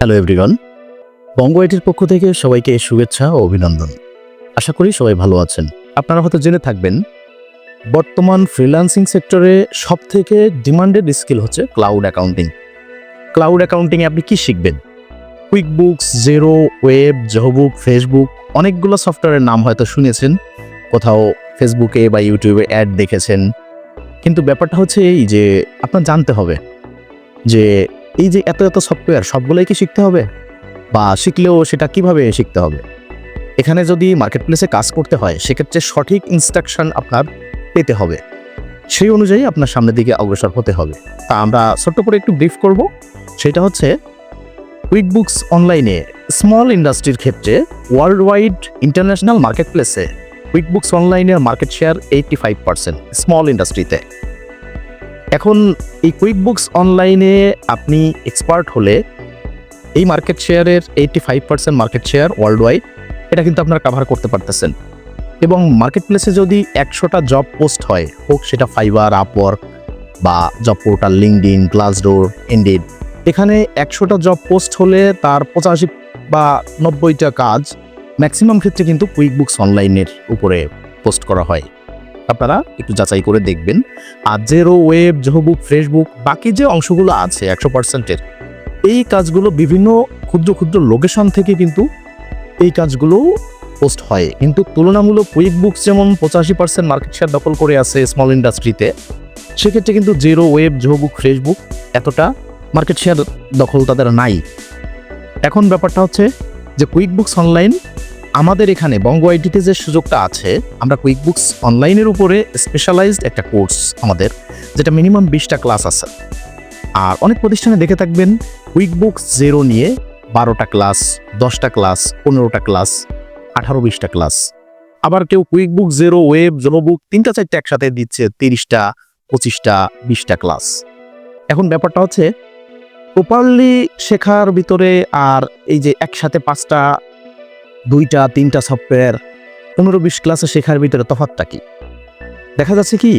Hello everyone বঙ্গ আইটির পক্ষ থেকে সবাইকে শুভেচ্ছা ও অভিনন্দন। আশা করি সবাই ভালো আছেন। আপনারা হয়তো জেনে থাকবেন, বর্তমান ফ্রিল্যান্সিং সেক্টরে সব থেকে ডিমান্ডেড স্কিল হচ্ছে ক্লাউড অ্যাকাউন্টিং ক্লাউড অ্যাকাউন্টিংয়ে আপনি কি শিখবেন? QuickBooks Xero Wave Zoho Books Facebook অনেকগুলো সফটওয়্যারের নাম হয়তো শুনেছেন। কোথাও ফেসবুকে বা ইউটিউবে অ্যাড দেখেছেন। কিন্তু ব্যাপারটা হচ্ছে এই যে, আপনার জানতে হবে যে এই যে এত এত সফটওয়্যার সবগুলোই কি শিখতে হবে? বা শিখলেও সেটা কীভাবে শিখতে হবে? এখানে যদি মার্কেট প্লেসে কাজ করতে হয়, সেক্ষেত্রে সঠিক ইনস্ট্রাকশন আপনার পেতে হবে। সেই অনুযায়ী আপনার সামনের দিকে অগ্রসর হতে হবে। তা আমরা ছোট্ট করে একটু ব্রিফ করব। সেটা হচ্ছে কুইকবুকস অনলাইনে স্মল ইন্ডাস্ট্রির ক্ষেত্রে ওয়ার্ল্ড ওয়াইড ইন্টারন্যাশনাল মার্কেট প্লেসে কুইকবুকস অনলাইনের market share eighty five percent small ইন্ডাস্ট্রিতে এখন এই কুইক বুকস অনলাইনে আপনি এক্সপার্ট হলে এই মার্কেট শেয়ারের eighty five percent market share worldwide এটা কিন্তু আপনারা কাভার করতে পারতেছেন। এবং মার্কেট প্লেসে যদি একশোটা জব পোস্ট হয়, হোক সেটা ফাইবার আপওয়ার্ক বা job portal LinkedIn Glassdoor Indeed এখানে একশোটা জব পোস্ট হলে তার পঁচাশি বা নব্বইটা কাজ ম্যাক্সিমাম ক্ষেত্রে কিন্তু কুইক বুকস অনলাইনের উপরে পোস্ট করা হয়। আপনারা একটু যাচাই করে দেখবেন। আর জেরো ওয়েব জহবুক ফ্রেশবুক বাকি যে অংশগুলো আছে একশো পার্সেন্টের এই কাজগুলো বিভিন্ন ক্ষুদ্র ক্ষুদ্র লোকেশন থেকে কিন্তু এই কাজগুলো পোস্ট হয়। কিন্তু তুলনামূলক কুইক বুকস যেমন পঁচাশি পার্সেন্ট মার্কেট শেয়ার দখল করে আছে স্মল ইন্ডাস্ট্রিতে সেক্ষেত্রে কিন্তু Xero Wave Zoho Books Facebook এতটা মার্কেট শেয়ার দখল তাদের নাই। এখন ব্যাপারটা হচ্ছে যে কুইক বুকস অনলাইন আমাদের এখানে বঙ্গ আইটিতে যে সুযোগটা আছে, আমরা কুইক বুকস অনলাইনের উপরে স্পেশালাইজড একটা কোর্স আমাদের, যেটা মিনিমাম বিশটা ক্লাস আছে। আর অনেক প্রতিষ্ঠানে দেখে থাকবেন কুইক বুকস জেরো নিয়ে বারোটা ক্লাস দশটা ক্লাস পনেরোটা ক্লাস আঠারো বিশটা ক্লাস আবার কেউ QuickBooks Xero Wave Zoho Books তিনটা চারটা একসাথে দিচ্ছে তিরিশটা, পঁচিশটা, বিশটা ক্লাস এখন ব্যাপারটা হচ্ছে প্রপারলি শেখার ভিতরে আর এই যে একসাথে পাঁচটা দুইটা, তিনটা সফটওয়্যার পনেরো, বিশ ক্লাসে শেখার ভিতরে তফাৎটা কি? দেখা যাচ্ছে কি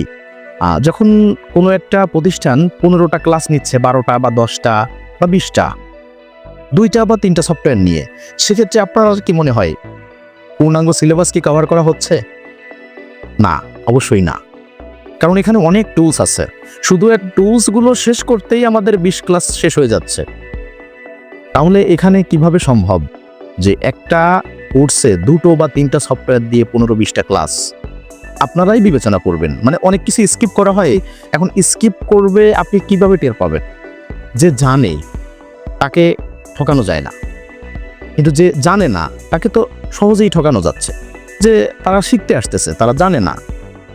যখন কোনো একটা প্রতিষ্ঠান পনেরোটা ক্লাস নিচ্ছে, বারোটা বা দশটা বা বিশটা, দুইটা বা তিনটা সফটওয়্যার নিয়ে, সেক্ষেত্রে আপনার কি মনে হয়, পূর্ণাঙ্গ সিলেবাস কি কভার করা হচ্ছে? না, অবশ্যই না। কারণ এখানে অনেক টুলস আছে। শুধু এক টুলসগুলো শেষ করতেই আমাদের বিশ ক্লাস শেষ হয়ে যাচ্ছে। তাহলে এখানে কীভাবে সম্ভব? যে একটা কোর্সে দুটো বা তিনটা সফটওয়্যার দিয়ে পনেরো বিশটা ক্লাস। আপনারাই বিবেচনা করবেন। মানে অনেক কিছু স্কিপ করা হয়। এখন স্কিপ করবে আপনি কীভাবে টের পাবেন? যে জানে, তাকে ঠকানো যায় না। কিন্তু যে জানে না, তাকে তো সহজেই ঠকানো যাচ্ছে। যে তারা শিখতে আসতেছে, তারা জানে না।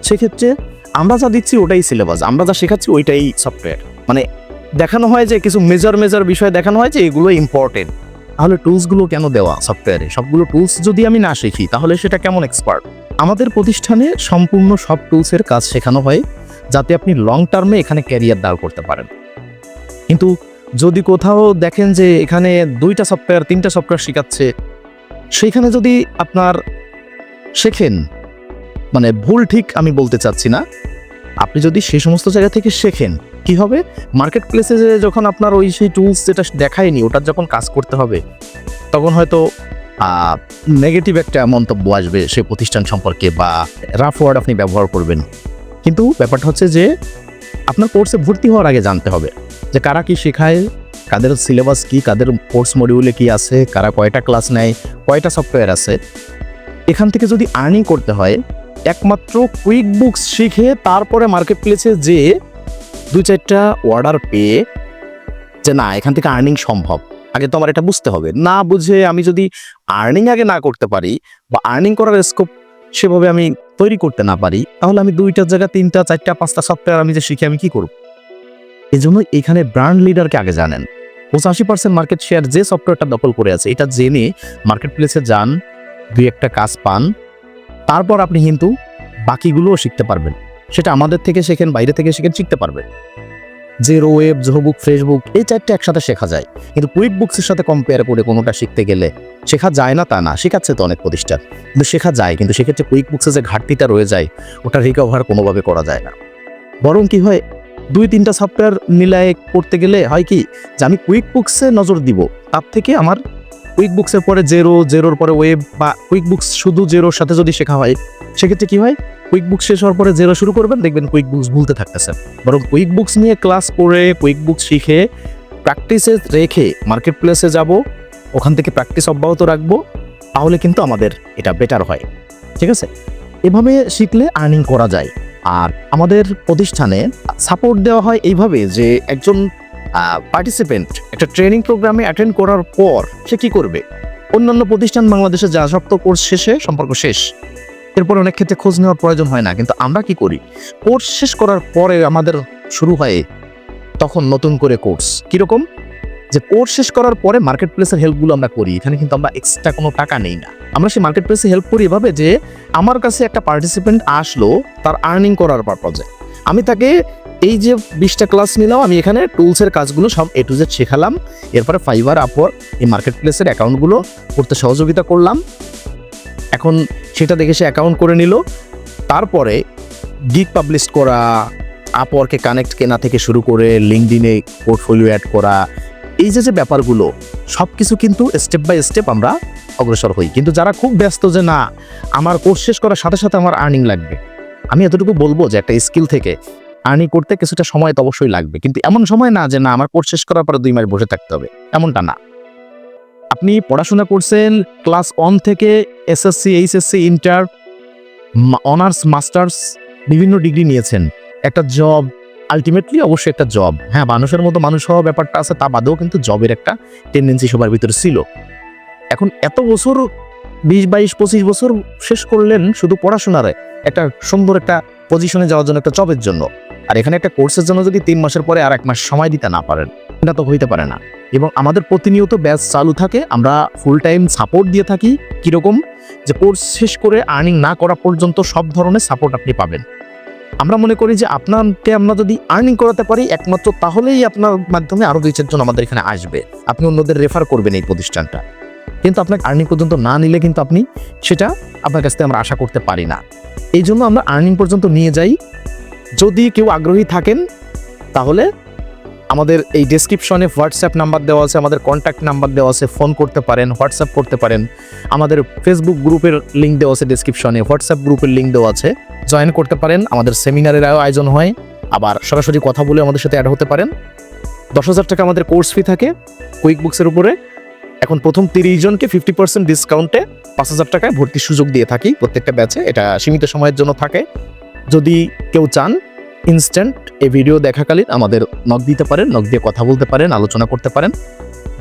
সেক্ষেত্রে আমরা যা দিচ্ছি ওটাই সিলেবাস আমরা যা শেখাচ্ছি ওইটাই সফটওয়্যার মানে দেখানো হয় যে কিছু মেজর মেজর বিষয় দেখানো হয় যে এগুলো ইম্পর্টেন্ট তাহলে টুলসগুলো কেন দেওয়া সফটওয়্যারে সবগুলো টুলস যদি আমি না শিখি, তাহলে সেটা কেমন এক্সপার্ট আমাদের প্রতিষ্ঠানে সম্পূর্ণ সব টুলসের কাজ শেখানো হয় যাতে আপনি লং টার্মে এখানে ক্যারিয়ার দাঁড় করতে পারেন। কিন্তু যদি কোথাও দেখেন যে এখানে দুইটা সফটওয়্যার তিনটা সফটওয়্যার শেখাচ্ছে, সেইখানে যদি আপনার শেখেন মানে ভুল ঠিক আমি বলতে চাচ্ছি না আপনি যদি সেই সমস্ত জায়গা থেকে শেখেন, কি হবে? মার্কেট প্লেসে যখন আপনার ওই সেই টুলস যেটা দেখায়নি, ওটার যখন কাজ করতে হবে, তখন হয়তো নেগেটিভ একটা মন্তব্য আসবে সে প্রতিষ্ঠান সম্পর্কে বা রাফ ওয়ার্ড আপনি ব্যবহার করবেন। কিন্তু ব্যাপারটা হচ্ছে যে, আপনার কোর্সে ভর্তি হওয়ার আগে জানতে হবে যে কারা কি শেখায়, কাদের সিলেবাস কি, কাদের কোর্স মডিউলে কি আছে, কারা কয়টা ক্লাস নেয়, কয়টা সফটওয়্যার আছে। এখান থেকে যদি আর্নিং করতে হয় একমাত্র কুইক বুকস শিখে তারপরে মার্কেট প্লেসে যে দু চারটা অর্ডার পেয়ে যে না, এখান থেকে আর্নিং সম্ভব। আগে তো আমার এটা বুঝতে হবে। না বুঝে আমি যদি আর্নিং আগে না করতে পারি বা আর্নিং করার স্কোপ সেভাবে আমি তৈরি করতে না পারি, তাহলে আমি দুইটা জায়গা তিনটা, চারটা, পাঁচটা সফটওয়্যার আমি যে শিখে আমি কি করব? এই জন্য এখানে ব্র্যান্ড লিডারকে আগে জানেন। পঁচাশি পার্সেন্ট মার্কেট শেয়ার যে সফটওয়্যারটা দখল করে আছে, এটা জেনে মার্কেট প্লেসে যান, দুই একটা কাজ পান তারপর আপনি কিন্তু বাকিগুলোও শিখতে পারবেন। সেটা আমাদের থেকে শেখেন, বাইরে থেকে শিখেন শিখতে পারবেন। জেরো ওয়েব জহবুক ফ্রেশবুক এই চারটে একসাথে শেখা যায়। কিন্তু কুইক বুকসের সাথে কম্পেয়ার করে কোনোটা শিখতে গেলে শেখা যায় না তা না, শেখাচ্ছে তো অনেক প্রতিষ্ঠান। কিন্তু শেখা যায়, কিন্তু সেক্ষেত্রে কুইক বুকসে যে ঘাটতিটা রয়ে যায়, ওটা রিকভার কোনোভাবে করা যায় না। বরং কি হয়, দুই তিনটা সফটওয়্যার মিলায়ে করতে গেলে হয় কি, যে আমি কুইক বুকসে নজর দিব, তার থেকে আমার কুইক বুকসের পরে জেরো জেরোর পরে ওয়েব বা কুইক বুকস শুধু জেরোর সাথে যদি শেখা হয়, সেক্ষেত্রে কি হয়? কুইক বুকস শেষ হওয়ার পরে জেরো শুরু করবেন, দেখবেন কুইক বুকস ভুলতে থাকতেছে। বরং কুইক বুকস নিয়ে ক্লাস করে কুইক বুকস শিখে প্র্যাকটিসে রেখে মার্কেট প্লেসে যাব, ওখান থেকে প্র্যাকটিস অব্যাহত রাখব, তাহলে কিন্তু আমাদের এটা বেটার হয়। ঠিক আছে? এভাবে শিখলে আর্নিং করা যায়। আর আমাদের প্রতিষ্ঠানে সাপোর্ট দেওয়া হয় এইভাবে যে একজন পার্টিসিপেন্ট একটা ট্রেনিং প্রোগ্রামে অ্যাটেন্ড করার পর সে কি করবে? অন্যান্য প্রতিষ্ঠান বাংলাদেশে যা সপ্ত কোর্স শেষে সম্পর্ক শেষ। এরপর অনেক ক্ষেত্রে খোঁজ নেওয়ার প্রয়োজন হয় না, কিন্তু আমরা কি করি? কোর্স শেষ করার পরে আমাদের শুরু হয় তখন নতুন করে কোর্স কীরকম? যে কোর্স শেষ করার পরে মার্কেট প্লেসের হেল্পগুলো আমরা করি, এখানে কিন্তু আমরা এক্সট্রা কোনো টাকা নেই না। আমরা সেই মার্কেট প্লেসে হেল্প করি এভাবে যে আমার কাছে একটা পার্টিসিপেন্ট আসলো, তার আর্নিং করার পারপজে আমি তাকে এই যে বিশটা ক্লাস নিলাম, আমি এখানে টুলসের কাজগুলো সব এ টু জেড শেখালাম। এরপরে ফাইবার আপর এই মার্কেট প্লেসের অ্যাকাউন্টগুলো করতে সহযোগিতা করলাম। এখন সেটা দেখে সে অ্যাকাউন্ট করে নিল। তারপরে গিগ পাবলিশ করা আপওয়ার্কে কানেক্ট কেনা থেকে শুরু করে লিঙ্কডিনে পোর্টফোলিও অ্যাড করা, এই যে যে ব্যাপারগুলো সব কিছু কিন্তু স্টেপ বাই স্টেপ আমরা অগ্রসর হই। কিন্তু যারা খুব ব্যস্ত যে, না, আমার কোর্স শেষ করার সাথে সাথে আমার আর্নিং লাগবে। আমি এতটুকু বলব যে, একটা স্কিল থেকে আর্নিং করতে কিছুটা সময় তো অবশ্যই লাগবে। কিন্তু এমন সময় না যে না, আমার কোর্স শেষ করার পরে দুই মাস বসে থাকতে হবে। এমনটা না। আপনি পড়াশোনা করছেন ক্লাস ওয়ান থেকে SSC HSC inter honours masters বিভিন্ন ডিগ্রি নিয়েছেন। একটা জব আলটিমেটলি অবশ্যই একটা জব হ্যাঁ মানুষের মতো মানুষ হওয়া ব্যাপারটা আছে, তা বাদেও কিন্তু জবের একটা টেন্ডেন্সি সবার ভিতরে ছিল। এখন এত বছর, বিশ, বাইশ, পঁচিশ বছর শেষ করলেন শুধু পড়াশোনারে, একটা সুন্দর একটা পজিশনে যাওয়ার জন্য, একটা জবের জন্য। আর এখানে একটা কোর্সের জন্য যদি তিন মাসের পরে আর এক মাস সময় দিতে না পারেন এটা তো হইতে পারে না। এবং আমাদের প্রতিনিয়ত ব্যাচ চালু থাকে, আমরা ফুল টাইম সাপোর্ট দিয়ে থাকি, কীরকম? যে কোর্স শেষ করে আর্নিং না করা পর্যন্ত সব ধরনের সাপোর্ট আপনি পাবেন। আমরা মনে করি যে আপনাকে আমরা যদি আর্নিং করাতে পারি একমাত্র তাহলেই আপনার মাধ্যমে আরও দুই চারজন আমাদের এখানে আসবে। আপনি অন্যদের রেফার করবেন এই প্রতিষ্ঠানটা। কিন্তু আপনাকে আর্নিং পর্যন্ত না নিলে কিন্তু আপনি সেটা আপনার কাছ থেকে আমরা আশা করতে পারি না। এই জন্য আমরা আর্নিং পর্যন্ত নিয়ে যাই। যদি কেউ আগ্রহী থাকেন, তাহলে আমাদের এই ডেসক্রিপশনে হোয়াটসঅ্যাপ নাম্বার দেওয়া আছে, আমাদের কন্ট্যাক্ট নাম্বার দেওয়া আছে ফোন করতে পারেন হোয়াটসঅ্যাপ করতে পারেন। আমাদের ফেসবুক গ্রুপের লিঙ্ক দেওয়া আছে ডেসক্রিপশনে হোয়াটসঅ্যাপ গ্রুপের লিঙ্ক দেওয়া আছে। জয়েন করতে পারেন, আমাদের সেমিনারের আয়োজন হয়। আবার সরাসরি কথা বলে আমাদের সাথে অ্যাড হতে পারেন। দশ হাজার টাকা আমাদের কোর্স ফি থাকে কুইক বুকসের উপরে। এখন প্রথম তিরিশ জনকে ফিফটি পার্সেন্ট ডিসকাউন্টে পাঁচ হাজার টাকায় ভর্তির সুযোগ দিয়ে থাকি। প্রত্যেকটা ব্যাচে এটা সীমিত সময়ের জন্য থাকে। যদি কেউ চান ইনস্ট্যান্ট এই ভিডিও দেখাকালীন আমাদের নক দিতে পারেন নক দিয়ে কথা বলতে পারেন, আলোচনা করতে পারেন,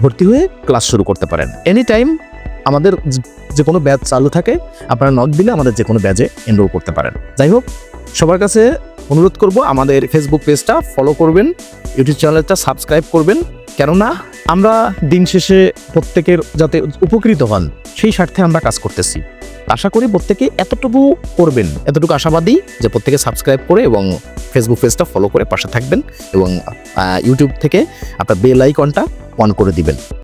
ভর্তি হয়ে ক্লাস শুরু করতে পারেন। এনি টাইম আমাদের যে- কোনো ব্যাচ চালু থাকে, আপনারা নক দিলে আমাদের যে কোনো ব্যাচে এনরোল করতে পারেন। যাই হোক, সবার কাছে অনুরোধ করব, আমাদের ফেসবুক পেজটা ফলো করবেন ইউটিউব চ্যানেলটা সাবস্ক্রাইব করবেন। কেননা, আমরা দিন শেষে প্রত্যেকের যাতে উপকৃত হন, সেই স্বার্থে আমরা কাজ করতেছি। আশা করি প্রত্যেকে এতটুকু করবেন। এতটুকু আশাবাদী যে প্রত্যেকে সাবস্ক্রাইব করে এবং ফেসবুক পেজটা ফলো করে পাশে থাকবেন এবং ইউটিউব থেকে আপনার বেল আইকনটা অন করে দিবেন।